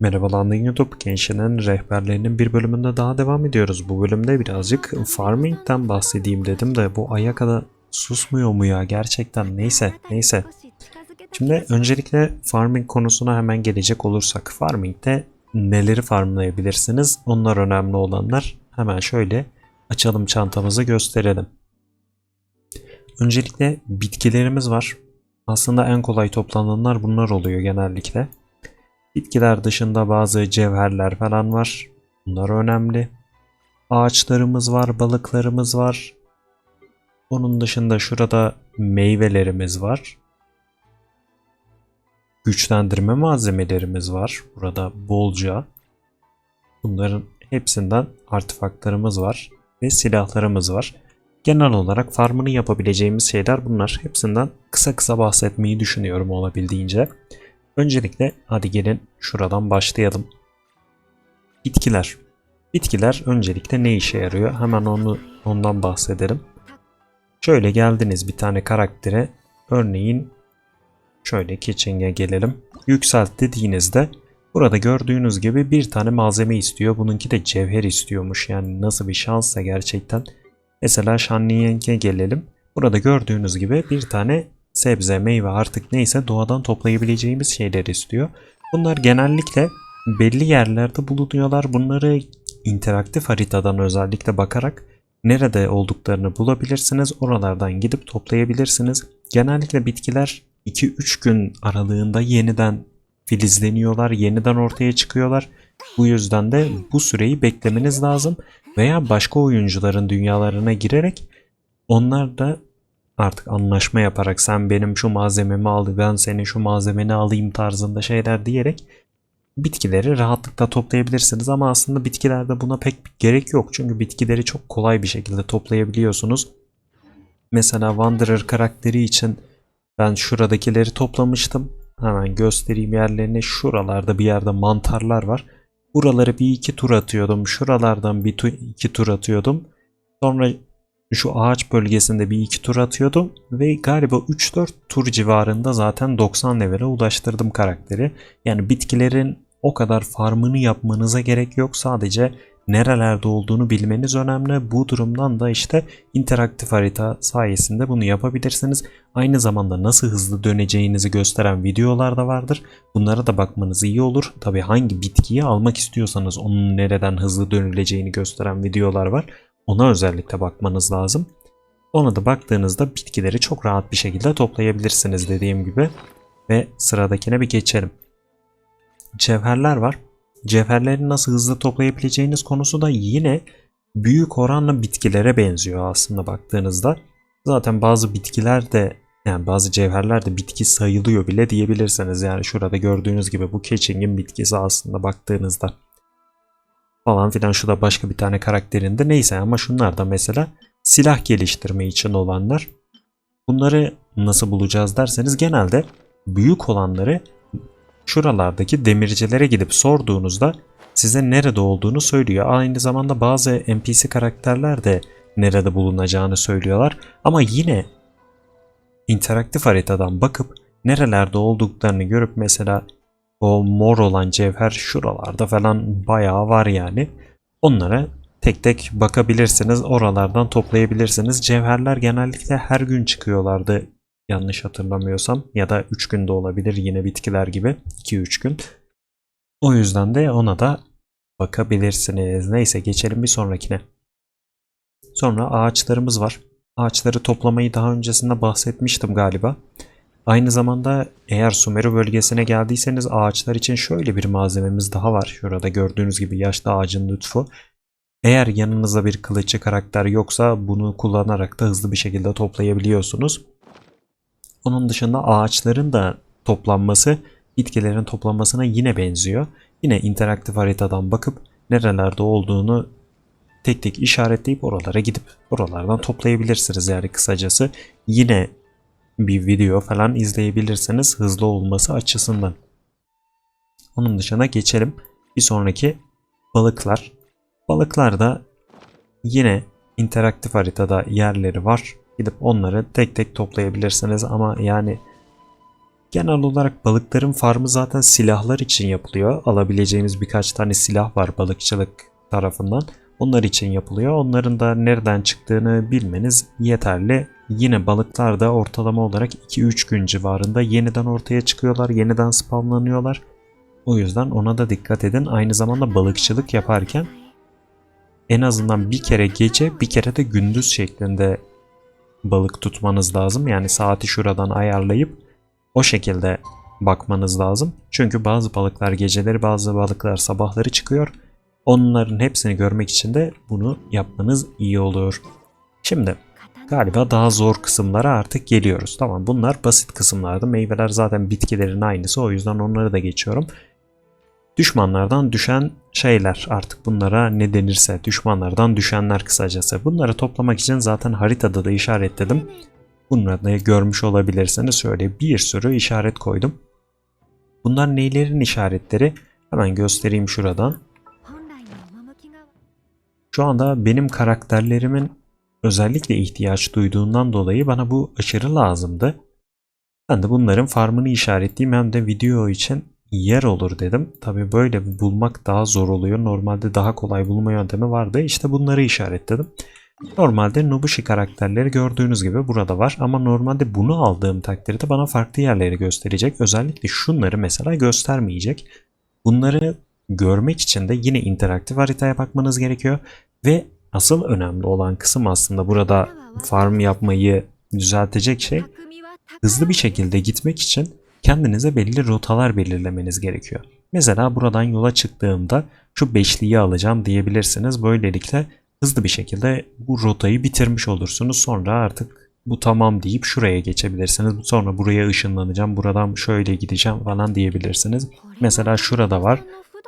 Merhaba Landing YouTube gençlerin rehberlerinin bir bölümünde daha devam ediyoruz. Bu bölümde birazcık farming'den bahsedeyim dedim de bu aya kadar susmuyor mu ya gerçekten neyse neyse. Şimdi öncelikle farming konusuna hemen gelecek olursak farming'de neleri farmlayabilirsiniz onlar önemli olanlar hemen şöyle açalım çantamızı gösterelim. Öncelikle bitkilerimiz var. Aslında en kolay toplananlar bunlar oluyor genellikle. Bitkiler dışında bazı cevherler falan var. Bunlar önemli. Ağaçlarımız var, balıklarımız var. Onun dışında şurada meyvelerimiz var. Güçlendirme malzemelerimiz var. Burada bolca. Bunların hepsinden artefaktlarımız var ve silahlarımız var. Genel olarak farmını yapabileceğimiz şeyler bunlar. Hepsinden kısa kısa bahsetmeyi düşünüyorum olabildiğince. Öncelikle hadi gelin şuradan başlayalım. Bitkiler. Bitkiler öncelikle ne işe yarıyor? Hemen onu ondan bahsedelim. Şöyle geldiniz bir tane karaktere. Örneğin şöyle Kitchen'e gelelim. Yükselt dediğinizde burada gördüğünüz gibi bir tane malzeme istiyor. Bununki de cevher istiyormuş. Yani nasıl bir şansa gerçekten. Mesela Shanliyenk'e gelelim. Burada gördüğünüz gibi bir tane sebze, meyve artık neyse doğadan toplayabileceğimiz şeyler istiyor. Bunlar genellikle belli yerlerde bulunuyorlar. Bunları interaktif haritadan özellikle bakarak nerede olduklarını bulabilirsiniz. Oralardan gidip toplayabilirsiniz. Genellikle bitkiler 2-3 gün aralığında yeniden filizleniyorlar, yeniden ortaya çıkıyorlar. Bu yüzden de bu süreyi beklemeniz lazım veya başka oyuncuların dünyalarına girerek onlar da artık anlaşma yaparak sen benim şu malzememi al ben senin şu malzemeni alayım tarzında şeyler diyerek bitkileri rahatlıkla toplayabilirsiniz ama aslında bitkilerde buna pek gerek yok çünkü bitkileri çok kolay bir şekilde toplayabiliyorsunuz. Mesela Wanderer karakteri için ben şuradakileri toplamıştım. Hemen göstereyim yerlerini. Şuralarda bir yerde mantarlar var. Buraları bir iki tur atıyordum. Şuralardan bir tu iki tur atıyordum. Sonra şu ağaç bölgesinde bir iki tur atıyordum ve galiba 3-4 tur civarında zaten 90 level'e ulaştırdım karakteri. Yani bitkilerin o kadar farmını yapmanıza gerek yok. Sadece nerelerde olduğunu bilmeniz önemli. Bu durumdan da işte interaktif harita sayesinde bunu yapabilirsiniz. Aynı zamanda nasıl hızlı döneceğinizi gösteren videolar da vardır. Bunlara da bakmanız iyi olur. Tabi hangi bitkiyi almak istiyorsanız onun nereden hızlı dönüleceğini gösteren videolar var. Ona özellikle bakmanız lazım. Ona da baktığınızda bitkileri çok rahat bir şekilde toplayabilirsiniz dediğim gibi. Ve sıradakine bir geçelim. Cevherler var. Cevherleri nasıl hızlı toplayabileceğiniz konusu da yine büyük oranla bitkilere benziyor aslında baktığınızda. Zaten bazı bitkiler de yani bazı cevherler de bitki sayılıyor bile diyebilirsiniz. Yani şurada gördüğünüz gibi bu Keçing'in bitkisi aslında baktığınızda falan filan şu da başka bir tane karakterinde neyse ama şunlar da mesela silah geliştirme için olanlar. Bunları nasıl bulacağız derseniz genelde büyük olanları şuralardaki demircilere gidip sorduğunuzda size nerede olduğunu söylüyor. Aynı zamanda bazı NPC karakterler de nerede bulunacağını söylüyorlar. Ama yine interaktif haritadan bakıp nerelerde olduklarını görüp mesela o mor olan cevher şuralarda falan bayağı var yani. Onlara tek tek bakabilirsiniz. Oralardan toplayabilirsiniz. Cevherler genellikle her gün çıkıyorlardı yanlış hatırlamıyorsam ya da 3 günde olabilir yine bitkiler gibi 2-3 gün. O yüzden de ona da bakabilirsiniz. Neyse geçelim bir sonrakine. Sonra ağaçlarımız var. Ağaçları toplamayı daha öncesinde bahsetmiştim galiba. Aynı zamanda eğer Sumeru bölgesine geldiyseniz ağaçlar için şöyle bir malzememiz daha var. Şurada gördüğünüz gibi yaşlı ağacın lütfu. Eğer yanınızda bir kılıççı karakter yoksa bunu kullanarak da hızlı bir şekilde toplayabiliyorsunuz. Onun dışında ağaçların da toplanması bitkilerin toplanmasına yine benziyor. Yine interaktif haritadan bakıp nerelerde olduğunu tek tek işaretleyip oralara gidip oralardan toplayabilirsiniz yani kısacası. Yine bir video falan izleyebilirsiniz hızlı olması açısından. Onun dışına geçelim. Bir sonraki balıklar. Balıklar da yine interaktif haritada yerleri var. Gidip onları tek tek toplayabilirsiniz ama yani Genel olarak balıkların farmı zaten silahlar için yapılıyor. Alabileceğimiz birkaç tane silah var balıkçılık tarafından. Onlar için yapılıyor. Onların da nereden çıktığını bilmeniz yeterli. Yine balıklar da ortalama olarak 2-3 gün civarında yeniden ortaya çıkıyorlar, yeniden spamlanıyorlar. O yüzden ona da dikkat edin. Aynı zamanda balıkçılık yaparken en azından bir kere gece bir kere de gündüz şeklinde balık tutmanız lazım. Yani saati şuradan ayarlayıp o şekilde bakmanız lazım. Çünkü bazı balıklar geceleri bazı balıklar sabahları çıkıyor. Onların hepsini görmek için de bunu yapmanız iyi olur. Şimdi Galiba daha zor kısımlara artık geliyoruz. Tamam bunlar basit kısımlardı. Meyveler zaten bitkilerin aynısı o yüzden onları da geçiyorum. Düşmanlardan düşen şeyler artık bunlara ne denirse düşmanlardan düşenler kısacası. Bunları toplamak için zaten haritada da işaretledim. Bunları görmüş olabilirsiniz. Şöyle bir sürü işaret koydum. Bunlar neylerin işaretleri? Hemen göstereyim şuradan. Şu anda benim karakterlerimin özellikle ihtiyaç duyduğundan dolayı bana bu aşırı lazımdı. Ben de bunların farmını işaretleyeyim hem de video için yer olur dedim. Tabi böyle bulmak daha zor oluyor. Normalde daha kolay bulma yöntemi vardı. İşte bunları işaretledim. Normalde Nobushi karakterleri gördüğünüz gibi burada var ama normalde bunu aldığım takdirde bana farklı yerleri gösterecek. Özellikle şunları mesela göstermeyecek. Bunları görmek için de yine interaktif haritaya bakmanız gerekiyor ve Asıl önemli olan kısım aslında burada farm yapmayı düzeltecek şey hızlı bir şekilde gitmek için kendinize belli rotalar belirlemeniz gerekiyor. Mesela buradan yola çıktığımda şu beşliyi alacağım diyebilirsiniz. Böylelikle hızlı bir şekilde bu rotayı bitirmiş olursunuz. Sonra artık bu tamam deyip şuraya geçebilirsiniz. Sonra buraya ışınlanacağım, buradan şöyle gideceğim falan diyebilirsiniz. Mesela şurada var.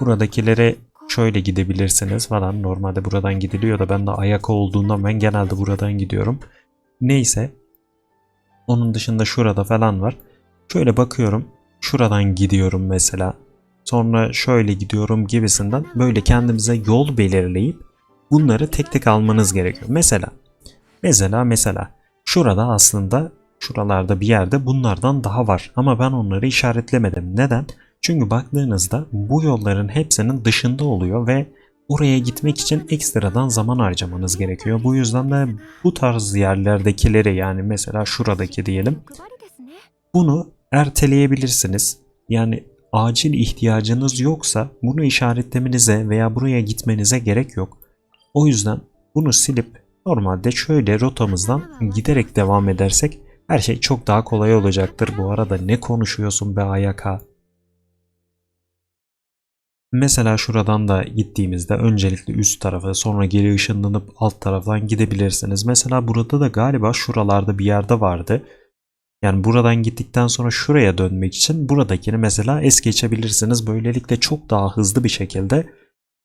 Buradakileri şöyle gidebilirsiniz falan. Normalde buradan gidiliyor da ben de ayak olduğundan ben genelde buradan gidiyorum. Neyse. Onun dışında şurada falan var. Şöyle bakıyorum. Şuradan gidiyorum mesela. Sonra şöyle gidiyorum gibisinden böyle kendimize yol belirleyip bunları tek tek almanız gerekiyor. Mesela mesela mesela şurada aslında şuralarda bir yerde bunlardan daha var ama ben onları işaretlemedim. Neden? Çünkü baktığınızda bu yolların hepsinin dışında oluyor ve oraya gitmek için ekstradan zaman harcamanız gerekiyor. Bu yüzden de bu tarz yerlerdekileri yani mesela şuradaki diyelim bunu erteleyebilirsiniz. Yani acil ihtiyacınız yoksa bunu işaretlemenize veya buraya gitmenize gerek yok. O yüzden bunu silip normalde şöyle rotamızdan giderek devam edersek her şey çok daha kolay olacaktır. Bu arada ne konuşuyorsun be Ayaka? Mesela şuradan da gittiğimizde öncelikle üst tarafa sonra geri ışınlanıp alt taraftan gidebilirsiniz. Mesela burada da galiba şuralarda bir yerde vardı. Yani buradan gittikten sonra şuraya dönmek için buradakini mesela es geçebilirsiniz. Böylelikle çok daha hızlı bir şekilde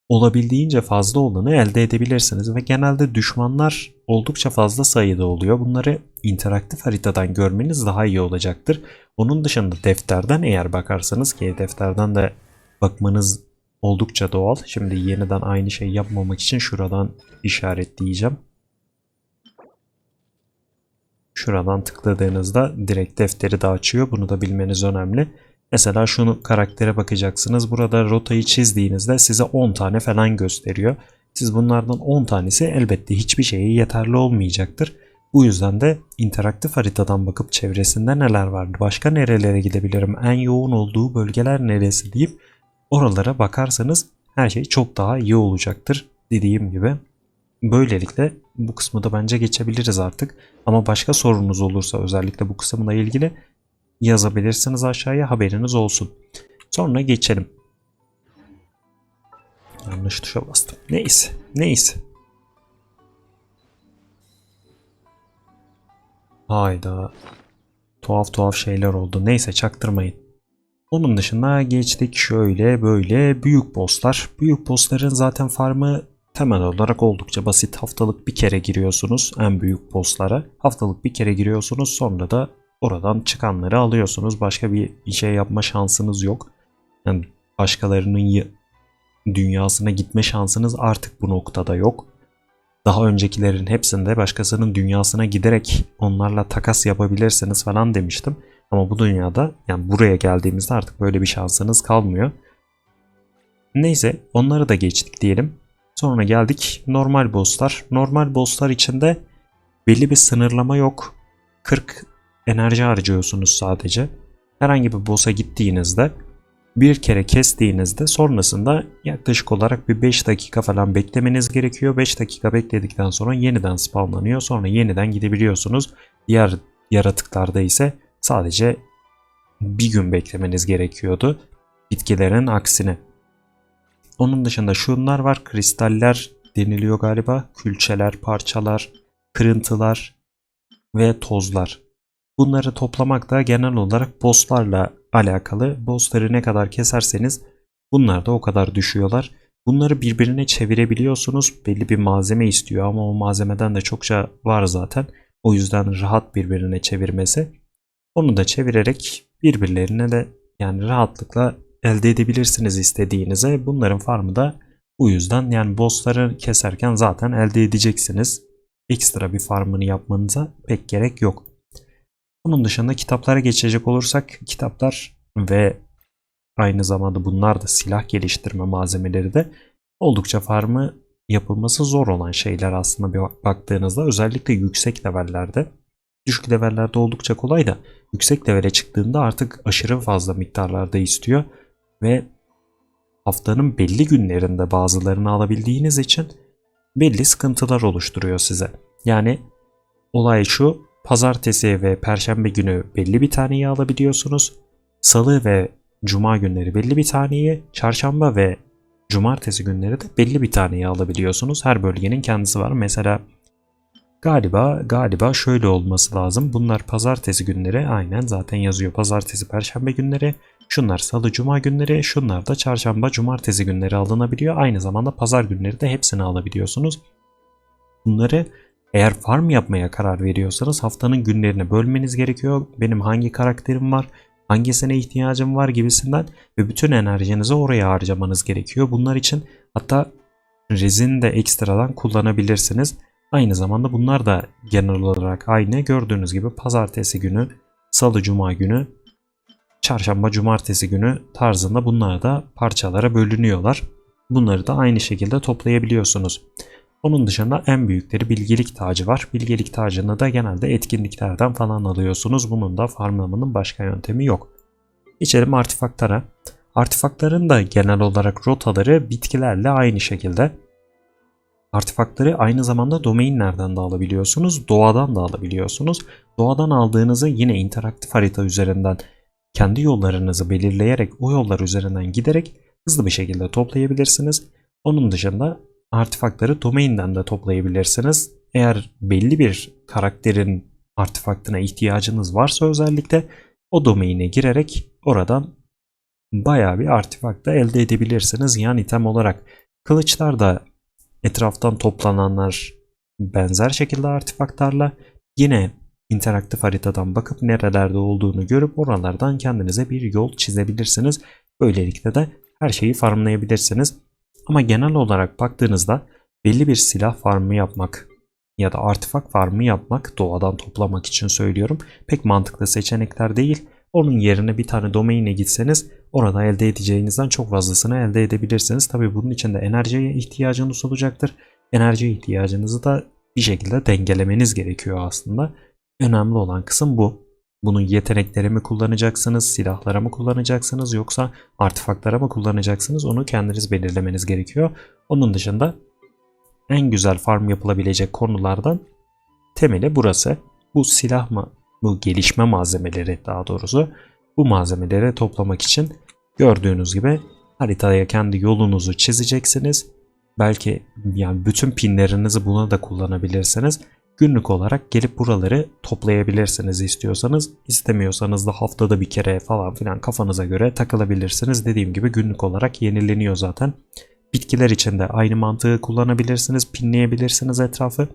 olabildiğince fazla olanı elde edebilirsiniz ve genelde düşmanlar oldukça fazla sayıda oluyor. Bunları interaktif haritadan görmeniz daha iyi olacaktır. Onun dışında defterden eğer bakarsanız ki defterden de bakmanız oldukça doğal. Şimdi yeniden aynı şey yapmamak için şuradan işaretleyeceğim. Şuradan tıkladığınızda direkt defteri de açıyor. Bunu da bilmeniz önemli. Mesela şunu karaktere bakacaksınız. Burada rotayı çizdiğinizde size 10 tane falan gösteriyor. Siz bunlardan 10 tanesi elbette hiçbir şeye yeterli olmayacaktır. Bu yüzden de interaktif haritadan bakıp çevresinde neler vardı, başka nerelere gidebilirim, en yoğun olduğu bölgeler neresi deyip oralara bakarsanız her şey çok daha iyi olacaktır dediğim gibi. Böylelikle bu kısmı da bence geçebiliriz artık. Ama başka sorunuz olursa özellikle bu kısımla ilgili yazabilirsiniz aşağıya haberiniz olsun. Sonra geçelim. Yanlış tuşa bastım. Neyse. Neyse. Hayda. Tuhaf tuhaf şeyler oldu. Neyse çaktırmayın. Onun dışında geçtik şöyle böyle büyük bosslar. Büyük bossların zaten farmı temel olarak oldukça basit. Haftalık bir kere giriyorsunuz en büyük bosslara. Haftalık bir kere giriyorsunuz sonra da oradan çıkanları alıyorsunuz. Başka bir şey yapma şansınız yok. Yani başkalarının dünyasına gitme şansınız artık bu noktada yok. Daha öncekilerin hepsinde başkasının dünyasına giderek onlarla takas yapabilirsiniz falan demiştim. Ama bu dünyada yani buraya geldiğimizde artık böyle bir şansınız kalmıyor. Neyse onları da geçtik diyelim. Sonra geldik normal bosslar. Normal bosslar içinde belli bir sınırlama yok. 40 enerji harcıyorsunuz sadece. Herhangi bir boss'a gittiğinizde bir kere kestiğinizde sonrasında yaklaşık olarak bir 5 dakika falan beklemeniz gerekiyor. 5 dakika bekledikten sonra yeniden spawnlanıyor. Sonra yeniden gidebiliyorsunuz. Diğer yaratıklarda ise sadece bir gün beklemeniz gerekiyordu. Bitkilerin aksine. Onun dışında şunlar var. Kristaller deniliyor galiba. Külçeler, parçalar, kırıntılar ve tozlar. Bunları toplamak da genel olarak bosslarla alakalı. Bossları ne kadar keserseniz bunlar da o kadar düşüyorlar. Bunları birbirine çevirebiliyorsunuz. Belli bir malzeme istiyor ama o malzemeden de çokça var zaten. O yüzden rahat birbirine çevirmesi. Onu da çevirerek birbirlerine de yani rahatlıkla elde edebilirsiniz istediğinize. Bunların farmı da bu yüzden yani bossları keserken zaten elde edeceksiniz. Ekstra bir farmını yapmanıza pek gerek yok. Bunun dışında kitaplara geçecek olursak kitaplar ve aynı zamanda bunlar da silah geliştirme malzemeleri de oldukça farmı yapılması zor olan şeyler aslında bir baktığınızda özellikle yüksek levellerde. Düşük levellerde oldukça kolay da yüksek levele çıktığında artık aşırı fazla miktarlarda istiyor ve haftanın belli günlerinde bazılarını alabildiğiniz için belli sıkıntılar oluşturuyor size. Yani olay şu pazartesi ve perşembe günü belli bir taneyi alabiliyorsunuz. Salı ve cuma günleri belli bir taneyi, çarşamba ve cumartesi günleri de belli bir taneyi alabiliyorsunuz. Her bölgenin kendisi var. Mesela galiba galiba şöyle olması lazım. Bunlar pazartesi günleri aynen zaten yazıyor. Pazartesi, perşembe günleri. Şunlar salı, cuma günleri. Şunlar da çarşamba, cumartesi günleri alınabiliyor. Aynı zamanda pazar günleri de hepsini alabiliyorsunuz. Bunları eğer farm yapmaya karar veriyorsanız haftanın günlerini bölmeniz gerekiyor. Benim hangi karakterim var, hangisine ihtiyacım var gibisinden ve bütün enerjinizi oraya harcamanız gerekiyor. Bunlar için hatta rezin de ekstradan kullanabilirsiniz. Aynı zamanda bunlar da genel olarak aynı. Gördüğünüz gibi pazartesi günü, salı cuma günü, çarşamba cumartesi günü tarzında bunlar da parçalara bölünüyorlar. Bunları da aynı şekilde toplayabiliyorsunuz. Onun dışında en büyükleri bilgelik tacı var. Bilgelik tacını da genelde etkinliklerden falan alıyorsunuz. Bunun da farmlamanın başka yöntemi yok. Geçelim artefaktlara. Artefaktların da genel olarak rotaları bitkilerle aynı şekilde. Artefaktları aynı zamanda domainlerden de alabiliyorsunuz. Doğadan da alabiliyorsunuz. Doğadan aldığınızı yine interaktif harita üzerinden kendi yollarınızı belirleyerek o yollar üzerinden giderek hızlı bir şekilde toplayabilirsiniz. Onun dışında artefaktları domainden de toplayabilirsiniz. Eğer belli bir karakterin artefaktına ihtiyacınız varsa özellikle o domaine girerek oradan bayağı bir artefakt da elde edebilirsiniz yan item olarak. Kılıçlar da etraftan toplananlar benzer şekilde artefaktlarla yine interaktif haritadan bakıp nerelerde olduğunu görüp oralardan kendinize bir yol çizebilirsiniz. Böylelikle de her şeyi farmlayabilirsiniz. Ama genel olarak baktığınızda belli bir silah farmı yapmak ya da artefak farmı yapmak doğadan toplamak için söylüyorum. Pek mantıklı seçenekler değil. Onun yerine bir tane domaine gitseniz orada elde edeceğinizden çok fazlasını elde edebilirsiniz. Tabi bunun için de enerjiye ihtiyacınız olacaktır. Enerji ihtiyacınızı da bir şekilde dengelemeniz gerekiyor aslında. Önemli olan kısım bu. Bunun yetenekleri mi kullanacaksınız, silahlara mı kullanacaksınız yoksa artefaktlara mı kullanacaksınız onu kendiniz belirlemeniz gerekiyor. Onun dışında en güzel farm yapılabilecek konulardan temeli burası. Bu silah mı, bu gelişme malzemeleri daha doğrusu bu malzemeleri toplamak için gördüğünüz gibi haritaya kendi yolunuzu çizeceksiniz. Belki yani bütün pinlerinizi buna da kullanabilirsiniz günlük olarak gelip buraları toplayabilirsiniz istiyorsanız. istemiyorsanız da haftada bir kere falan filan kafanıza göre takılabilirsiniz. Dediğim gibi günlük olarak yenileniyor zaten. Bitkiler için de aynı mantığı kullanabilirsiniz. Pinleyebilirsiniz etrafı.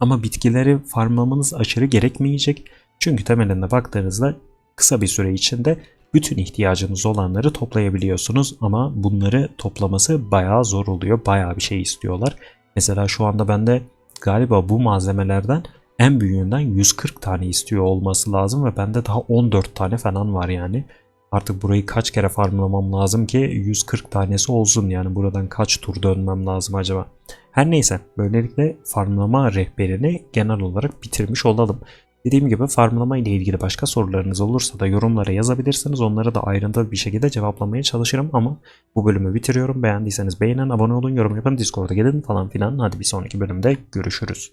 Ama bitkileri farmlamanız aşırı gerekmeyecek. Çünkü temelinde baktığınızda kısa bir süre içinde bütün ihtiyacınız olanları toplayabiliyorsunuz ama bunları toplaması bayağı zor oluyor. Bayağı bir şey istiyorlar. Mesela şu anda bende galiba bu malzemelerden en büyüğünden 140 tane istiyor olması lazım ve bende daha 14 tane falan var yani. Artık burayı kaç kere farmlamam lazım ki 140 tanesi olsun yani buradan kaç tur dönmem lazım acaba. Her neyse böylelikle farmlama rehberini genel olarak bitirmiş olalım. Dediğim gibi farmlama ile ilgili başka sorularınız olursa da yorumlara yazabilirsiniz. Onları da ayrıntılı bir şekilde cevaplamaya çalışırım ama bu bölümü bitiriyorum. Beğendiyseniz beğenin, abone olun, yorum yapın, Discord'a gelin falan filan. Hadi bir sonraki bölümde görüşürüz.